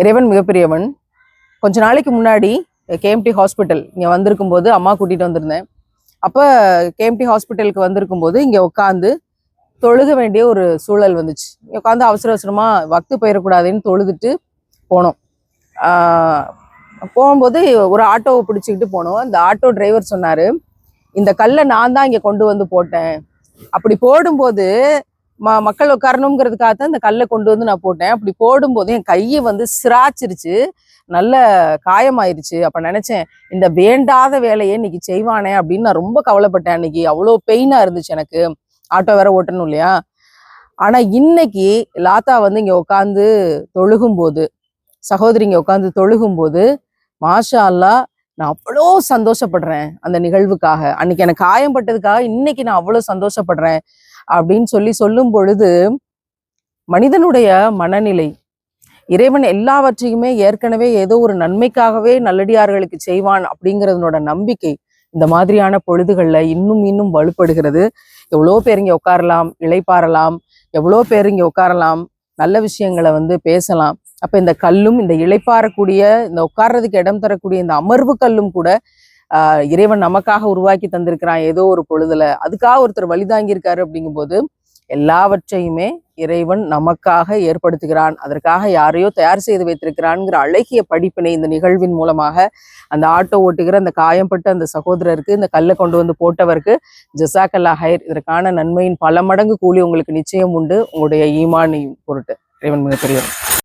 இறைவன் மிகப்பெரியவன். கொஞ்ச நாளைக்கு முன்னாடி கேஎம்டி ஹாஸ்பிட்டல் இங்கே வந்திருக்கும் போது அம்மா கூட்டிகிட்டு வந்திருந்தேன். அப்போ கேஎம்டி ஹாஸ்பிட்டலுக்கு வந்திருக்கும் போது இங்கே உட்காந்து தொழுக வேண்டிய ஒரு சூழல் வந்துச்சு. இங்கே உட்காந்து அவசர அவசரமாக வக்து போயிடக்கூடாதுன்னு தொழுதுட்டு போனோம். போகும்போது ஒரு ஆட்டோவை பிடிச்சிக்கிட்டு போனோம். அந்த ஆட்டோ டிரைவர் சொன்னார் இந்த கல்லை நான் தான் இங்கே கொண்டு வந்து போட்டேன். அப்படி போடும்போது ம மக்கள் உட்காரணுங்கிறதுக்காக தான் இந்த கல்லை கொண்டு வந்து நான் போட்டேன். அப்படி போடும்போது என் கையை வந்து சிராச்சிருச்சு. நல்ல காயமாயிருச்சு. அப்ப நினைச்சேன் இந்த வேண்டாத வேலையை இன்னைக்கு செய்வானே அப்படின்னு நான் ரொம்ப கவலைப்பட்டேன் அன்னைக்கு. அவ்வளோ பெயினாக இருந்துச்சு எனக்கு. ஆட்டோ வேற ஓட்டணும் இல்லையா? ஆனா இன்னைக்கு லாத்தா வந்து இங்க உட்காந்து தொழுகும்போது சகோதரி இங்க உட்காந்து தொழுகும்போது மாஷா அல்லா நான் அவ்வளோ சந்தோஷப்படுறேன் அந்த நிகழ்வுக்காக. அன்னைக்கு எனக்கு காயம்பட்டதுக்காக இன்னைக்கு நான் அவ்வளோ சந்தோஷப்படுறேன். அப்படின்னு சொல்லி சொல்லும் பொழுது மனிதனுடைய மனநிலை இறைவன் எல்லாவற்றையுமே ஏற்கனவே ஏதோ ஒரு நன்மைக்காகவே நல்லடியார்களுக்கு செய்வான் அப்படிங்கிறதனோட நம்பிக்கை இந்த மாதிரியான பொழுதுகள்ல இன்னும் இன்னும் வலுப்படுகிறது. எவ்வளோ பேர் இங்க உட்காரலாம் இழைப்பாரலாம் எவ்வளோ பேர் இங்க உட்காரலாம் நல்ல விஷயங்களை வந்து பேசலாம். அப்ப இந்த கல்லும் இந்த இழைப்பாறக்கூடிய இந்த உட்கார்றதுக்கு இடம் தரக்கூடிய இந்த அமர்வு கல்லும் கூட இறைவன் நமக்காக உருவாக்கி தந்திருக்கிறான் ஏதோ ஒரு பொழுதுல. அதுக்காக ஒருத்தர் வழிதாங்கி இருக்காரு அப்படிங்கும்போது எல்லாவற்றையுமே இறைவன் நமக்காக ஏற்படுத்துகிறான். அதற்காக யாரையோ தயார் செய்து வைத்திருக்கிறான்ங்கிற அழகிய படிப்பினை இந்த நிகழ்வின் மூலமாக அந்த ஆட்டோ ஓட்டுகிற அந்த காயம்பட்ட அந்த சகோதரருக்கு இந்த கல்லை கொண்டு வந்து போட்டவருக்கு ஜசாக்கல்லா ஹயர் இதற்கான நன்மையின் பல மடங்கு கூலி உங்களுக்கு நிச்சயம் உண்டு. உங்களுடைய ஈமான் பொருட்டு இறைவன் மிகப்பெரியவர்.